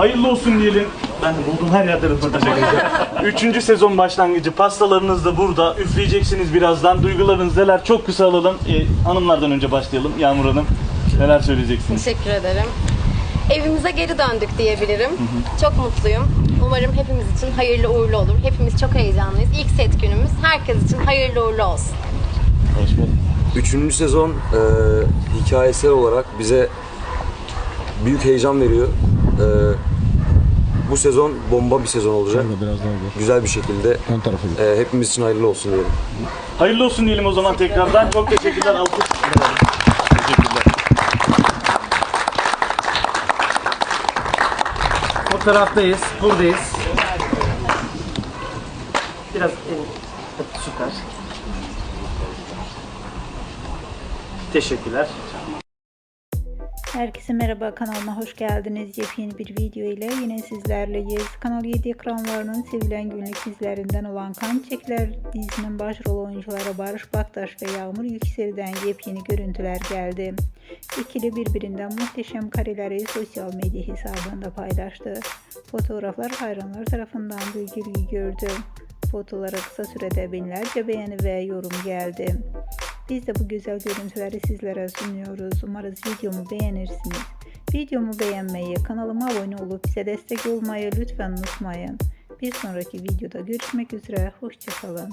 Hayırlı olsun diyelim. Ben de buldum her yerde röportaj yapacağım. Üçüncü sezon başlangıcı. Pastalarınız da burada. Üfleyeceksiniz birazdan. Duygularınız neler? Çok kısa alalım. Ee, hanımlardan önce başlayalım. Yağmur Hanım. Neler söyleyeceksiniz? Teşekkür ederim. Evimize geri döndük diyebilirim. Çok mutluyum. Umarım hepimiz için hayırlı uğurlu olur. Hepimiz çok heyecanlıyız. İlk set günümüz. Herkes için hayırlı uğurlu olsun. Hoş bulduk. Üçüncü sezon e, hikayesel olarak bize büyük heyecan veriyor. E, bu sezon bomba bir sezon olacak. Biraz daha gör. Güzel bir şekilde Ön tarafa git. e, hepimiz için hayırlı olsun diyelim. Hayırlı olsun diyelim o zaman tekrardan. Çok teşekkürler. Alkış. Teşekkürler. O taraftayız, buradayız. Biraz elin süper. Teşekkürler. Herkese merhaba kanalıma hoş geldiniz. Yepyeni bir video ile yine sizlerleyiz. Kanal 7 ekranlarının sevilen günlük dizilerinden olan Kan Çiçekler dizinin başrol oyuncuları Barış Baktaş ve Yağmur Yüksel'den yepyeni görüntüler geldi. İkili birbirinden muhteşem kareleri sosyal medya hesabında paylaştı. Fotoğraflar hayranlar tarafından büyük ilgi gördü. Fotolara kısa sürede binlerce beğeni ve yorum geldi. Biz de bu güzel görüntüleri sizlere sunuyoruz. Umarız videomu beğenirsiniz. Videomu beğenmeyi, kanalıma abone olup bize destek olmayı lütfen unutmayın. Bir sonraki videoda görüşmek üzere. Hoşçakalın.